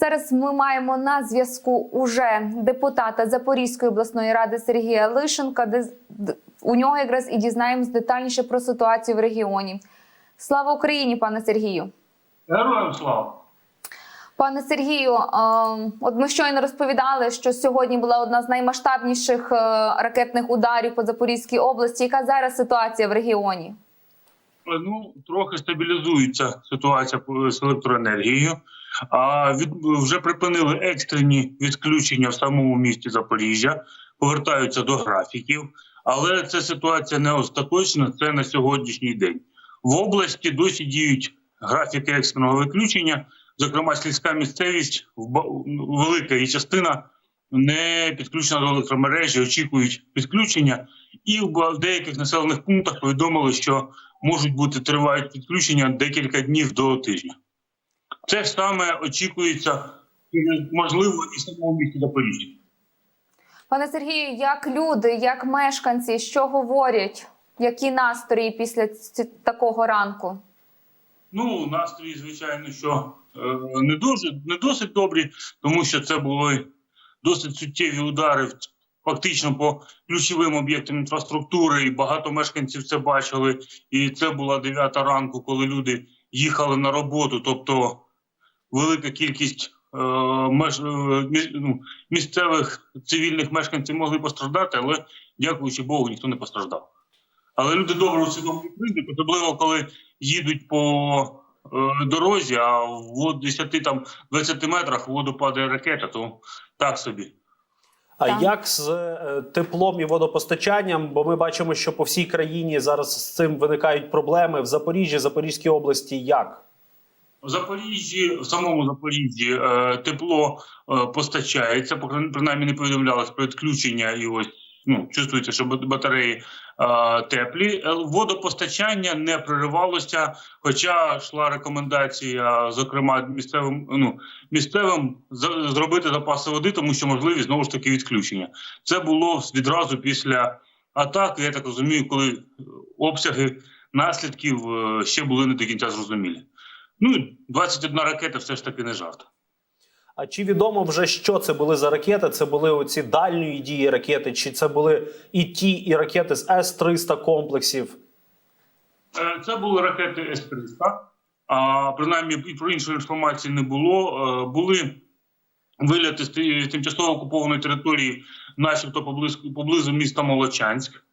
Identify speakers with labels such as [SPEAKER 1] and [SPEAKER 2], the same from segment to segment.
[SPEAKER 1] Зараз ми маємо на зв'язку уже депутата Запорізької обласної ради Сергія Лишенка, де у нього якраз і дізнаємось детальніше про ситуацію в регіоні. Слава Україні, пане Сергію!
[SPEAKER 2] Героям слава!
[SPEAKER 1] Пане Сергію, е, от ми щойно розповідали, що сьогодні була одна з наймасштабніших е, ракетних ударів по Запорізькій області. Яка зараз ситуація в регіоні?
[SPEAKER 2] Ну, трохи стабілізується ситуація з електроенергією. А від вже припинили екстрені відключення в самому місті Запоріжжя, повертаються до графіків. Але ця ситуація не остаточна. Це на сьогоднішній день. В області досі діють графіки екстреного виключення. Зокрема, сільська місцевість велика її частина не підключена до електромережі, очікують підключення, і в деяких населених пунктах повідомили, що можуть бути тривають підключення декілька днів до тижня. Це ж саме очікується можливо і в самому місті Запоріжжя.
[SPEAKER 1] Пане Сергію, як люди, як мешканці, що говорять? Які настрої після такого ранку?
[SPEAKER 2] Ну, настрої, звичайно, що е, не дуже не досить добрі, тому що це були досить суттєві удари фактично по ключовим об'єктам інфраструктури, і багато мешканців це бачили. І це була 9 ранку, коли люди їхали на роботу. Тобто велика кількість е, меж, е, ну, місцевих цивільних мешканців могли постраждати, але дякуючи Богу, ніхто не постраждав. Але люди добре усвідомлюють ризик, особливо коли їдуть по е, дорозі, а в 10 там 20 метрах в воду падає ракета, то так собі.
[SPEAKER 3] А
[SPEAKER 1] Так.
[SPEAKER 3] як з теплом і водопостачанням? Бо ми бачимо, що по всій країні зараз з цим виникають проблеми в Запоріжжі, Запорізькій області. Як?
[SPEAKER 2] В Запоріжжі, в самому Запоріжжі е, тепло е, постачається, принаймні не повідомлялось про відключення, і ось ну, чувствується, що батареї е, теплі. Е, Водопостачання не проривалося, хоча йшла рекомендація, зокрема, місцевим ну, місцевим зробити запаси води, тому що можливі знову ж таки відключення. Це було відразу після атаки. Я так розумію, коли обсяги наслідків е, ще були не до кінця зрозумілі. Ну, 21 ракета все ж таки не жарт.
[SPEAKER 3] А чи відомо вже що це були за ракети? Це були оці дальньої дії ракети, чи це були і ті, і ракети з С-300 комплексів?
[SPEAKER 2] Е, Це були ракети С-300. А принаймні і про іншу інформації не було. Е, Були вильоти з тимчасово окупованої території, начебто поблизу, поблизу міста Молочанськ.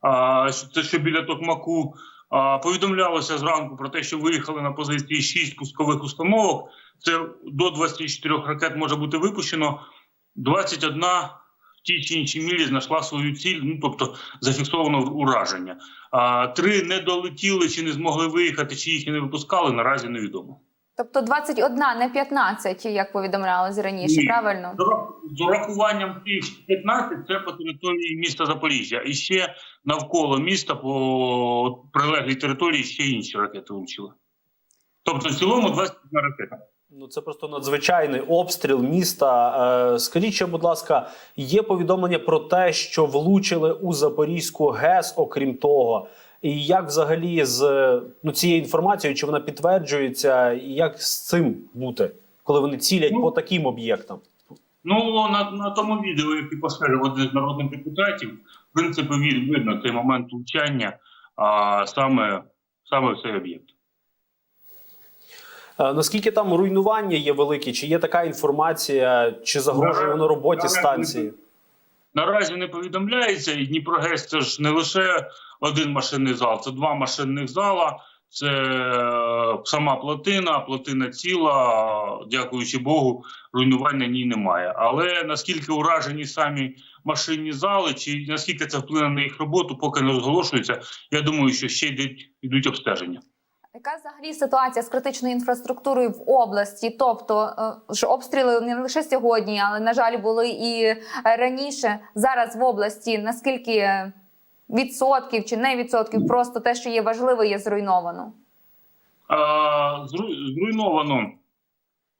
[SPEAKER 2] А, Це що біля Токмаку. Повідомлялося зранку про те, що виїхали на позиції 6 пускових установок. Це до 24 ракет може бути випущено. 21 в тій чи іншій мірі знайшла свою ціль, ну тобто зафіксовано ураження. А, три не долетіли чи не змогли виїхати, чи їх не випускали, наразі невідомо.
[SPEAKER 1] Тобто 21, не 15, як повідомлялось раніше,
[SPEAKER 2] Ні.
[SPEAKER 1] правильно?
[SPEAKER 2] З урах- З урахуванням тих 15 це по території міста Запоріжжя. І ще навколо міста по прилеглій території ще інші ракети влучили. Тобто в цілому 21 ракета.
[SPEAKER 3] Ну це просто надзвичайний обстріл міста. Е, скажіть, ще, будь ласка, є повідомлення про те, що влучили у Запорізьку ГЕС, окрім того. І як взагалі з ну, цією інформацією, чи вона підтверджується, і як з цим бути, коли вони цілять
[SPEAKER 2] Ну,
[SPEAKER 3] по таким об'єктам?
[SPEAKER 2] Ну на, на тому відео, яке поширив один з народних депутатів, в принципі, видно цей момент влучання, а саме, саме в цей об'єкт.
[SPEAKER 3] Наскільки там руйнування є великі? Чи є така інформація, чи загрожує воно роботі станції?
[SPEAKER 2] Наразі не повідомляється, і Дніпрогес це ж не лише один машинний зал, це два машинних зала, це е, сама плотина, плотина ціла. Дякуючи Богу, руйнувань на ній немає. Але наскільки уражені самі машинні зали, чи наскільки це вплине на їх роботу, поки не розголошується. Я думаю, що ще йдуть, йдуть обстеження.
[SPEAKER 1] Яка взагалі ситуація з критичною інфраструктурою в області? Тобто е, ж обстріли не лише сьогодні, але на жаль, були і е, раніше. Зараз в області наскільки е, відсотків чи не відсотків, просто те, що є важливе, є зруйновано.
[SPEAKER 2] Зруйновано,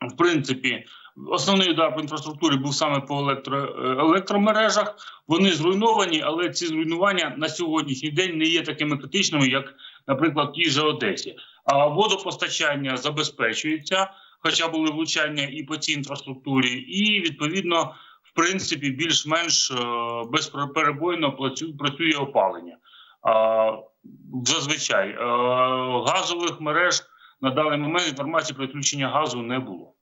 [SPEAKER 2] в принципі, основний удар по інфраструктурі був саме по електро, е, електромережах. Вони зруйновані, але ці зруйнування на сьогоднішній день не є такими критичними, як, наприклад, в тій же Одесі. А водопостачання забезпечується. хоча були влучання і по цій інфраструктурі, і відповідно, в принципі, більш-менш е, безперебойно працює опалення. Зазвичай Е, газових мереж на даний момент інформації про відключення газу не було.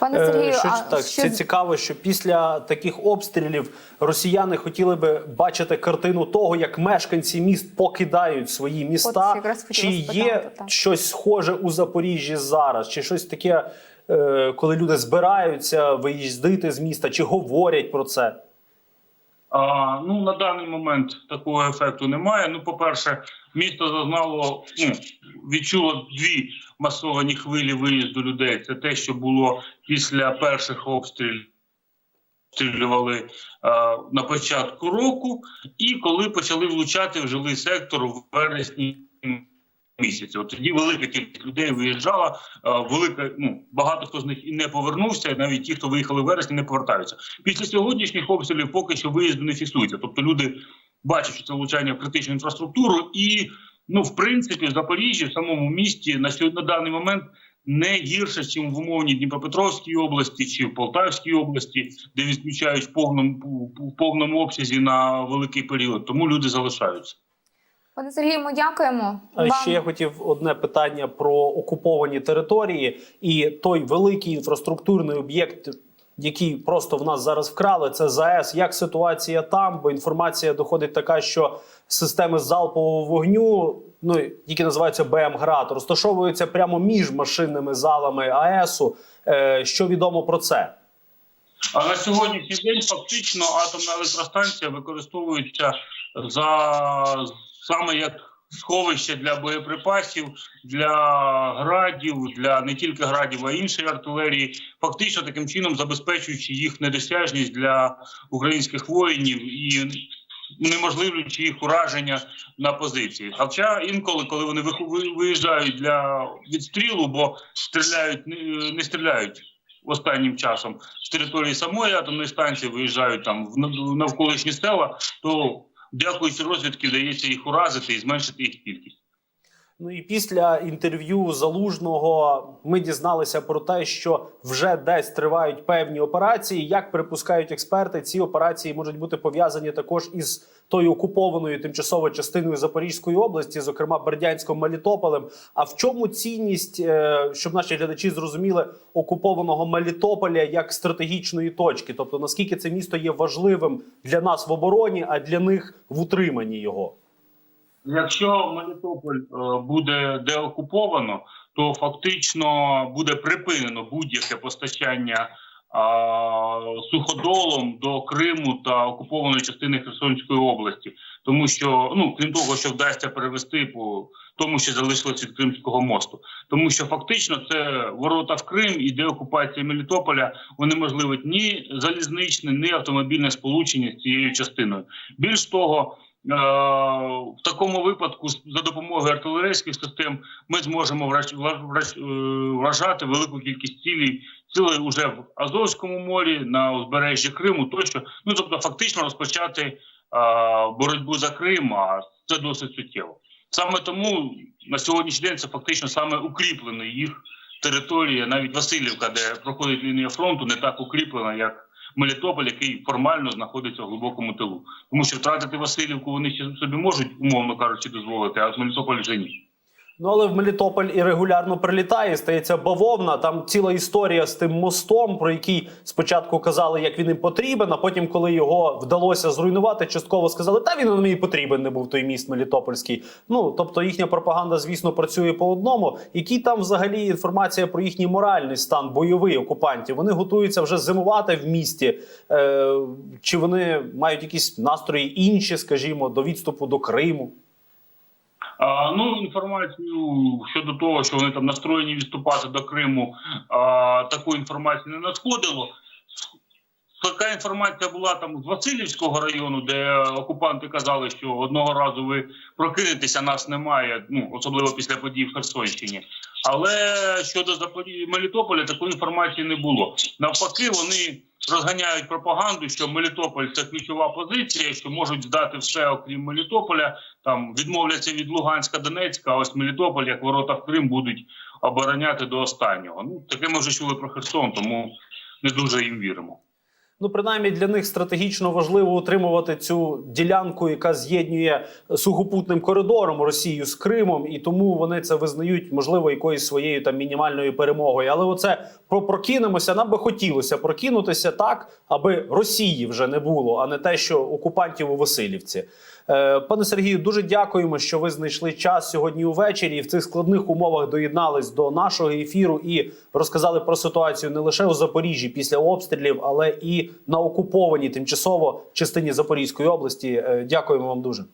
[SPEAKER 1] Пане
[SPEAKER 3] Е,
[SPEAKER 1] Сергію,
[SPEAKER 3] що,
[SPEAKER 1] а
[SPEAKER 3] так,
[SPEAKER 1] що
[SPEAKER 3] це цікаво, що після таких обстрілів росіяни хотіли би бачити картину того, як мешканці міст покидають свої міста.
[SPEAKER 1] От
[SPEAKER 3] Чи є
[SPEAKER 1] так.
[SPEAKER 3] щось схоже у Запоріжжі зараз, чи щось таке, е, коли люди збираються виїздити з міста, чи говорять про це?
[SPEAKER 2] А, ну на даний момент такого ефекту немає. Ну, по-перше, місто зазнало ну, відчуло дві масовані хвилі виїзду людей. Це те, що було після перших обстрілів. Обстрілювали е, на початку року, і коли почали влучати в жилий сектор в вересні місяці. От тоді велика кількість людей виїжджала. велика, ну багато хто з них і не повернувся. Навіть ті, хто виїхали в вересні, не повертаються. Після сьогоднішніх обстрілів поки що виїзду не фіксується. Тобто люди що це влучання в критичну інфраструктуру, і ну, в принципі, в Запоріжжі, в самому місті, на сьогодні на даний момент не гірше, ніж в умовній Дніпропетровській області чи в Полтавській області, де відключають в повному в повному обсязі на великий період. Тому люди залишаються.
[SPEAKER 1] пане Сергію, ми дякуємо. Вам.
[SPEAKER 3] ще я хотів одне питання про окуповані території і той великий інфраструктурний об'єкт, який просто в нас зараз вкрали. Це ЗАЕС. Як ситуація там? Бо інформація доходить така, що системи залпового вогню, ну які називаються БМ-град, розташовуються прямо між машинними залами АЕСу. Е, що відомо про це?
[SPEAKER 2] А на сьогоднішній день фактично атомна електростанція використовується за саме як сховище для боєприпасів, для градів, для не тільки градів, а іншої артилерії, фактично таким чином забезпечуючи їх недосяжність для українських воїнів і унеможливлюючи їх ураження на позиції. Хоча інколи, коли вони виїжджають для відстрілу, бо стріляють не стріляють останнім часом з території самої атомної станції, виїжджають там в навколишні села, то дякуючи розвідки, вдається їх уразити і зменшити їх кількість.
[SPEAKER 3] Ну і після інтерв'ю залужного ми дізналися про те, що вже десь тривають певні операції. Як припускають експерти, ці операції можуть бути пов'язані також із тою окупованою тимчасово частиною Запорізької області, зокрема Бердянськом Мелітополем. А в чому цінність, е, щоб наші глядачі зрозуміли, окупованого Мелітополя як стратегічної точки? Тобто наскільки це місто є важливим для нас в обороні, а для них в утриманні його?
[SPEAKER 2] Якщо Мелітополь е, буде деокуповано, то фактично буде припинено будь-яке постачання суходолом до Криму та окупованої частини Херсонської області, тому що ну крім того, що вдасться перевести по тому, що залишилось від Кримського мосту, тому що фактично це ворота в Крим і деокупація Мелітополя унеможливить ні залізничне, ні автомобільне сполучення з цією частиною. Більш того. Е, В такому випадку за допомогою артилерійських систем ми зможемо е, вражати велику кількість цілей, цілей уже в Азовському морі, на узбережжі Криму, тощо. Ну тобто, фактично розпочати е, боротьбу за Крим, а це досить суттєво. Саме тому на сьогоднішній день це фактично саме укріплена їх територія, навіть Васильівка, де проходить лінія фронту, не так укріплена, як Мелітополь, який формально знаходиться в глибокому тилу. Тому що втратити Васильівку вони ще собі можуть, умовно кажучи, дозволити, а з Мелітополь вже ні.
[SPEAKER 3] Ну, але в Мелітополь і регулярно прилітає, стається бавовна. Там ціла історія з тим мостом, про який спочатку казали, як він їм потрібен, а потім, коли його вдалося зруйнувати, частково сказали, та він нам потрібен не був той міст Мелітопольський. Ну тобто їхня пропаганда, звісно, працює по одному. Який там взагалі інформація про їхній моральний стан бойовий окупантів? Вони готуються вже зимувати в місті, е, чи вони мають якісь настрої інші, скажімо, до відступу до Криму?
[SPEAKER 2] А, ну, інформацію щодо того, що вони там настроєні відступати до Криму, а, таку інформацію не надходило. Така інформація була там з Васильівського району, де окупанти казали, що одного разу ви прокинетеся, нас немає. Ну особливо після подій в Херсонщині. Але щодо Запорі... Мелітополя такої інформації не було. Навпаки, вони розганяють пропаганду, що Мелітополь це ключова позиція, що можуть здати все, окрім Мелітополя. Там відмовляться від Луганська, Донецька. А ось Мелітополь, як ворота в Крим, будуть обороняти до останнього. Ну таке ми вже чули про Херсон, тому не дуже їм віримо.
[SPEAKER 3] Ну, принаймні для них стратегічно важливо утримувати цю ділянку, яка з'єднує сухопутним коридором Росію з Кримом, і тому вони це визнають, можливо, якоюсь своєю там мінімальною перемогою. Але оце про прокинемося. Нам би хотілося прокинутися так, аби Росії вже не було, а не те, що окупантів у Васильівці. Е, Пане Сергію, дуже дякуємо, що ви знайшли час сьогодні увечері і в цих складних умовах доєднались до нашого ефіру і розказали про ситуацію не лише у Запоріжжі після обстрілів, але і на окупованій тимчасово частині Запорізької області. Е, Дякуємо вам дуже.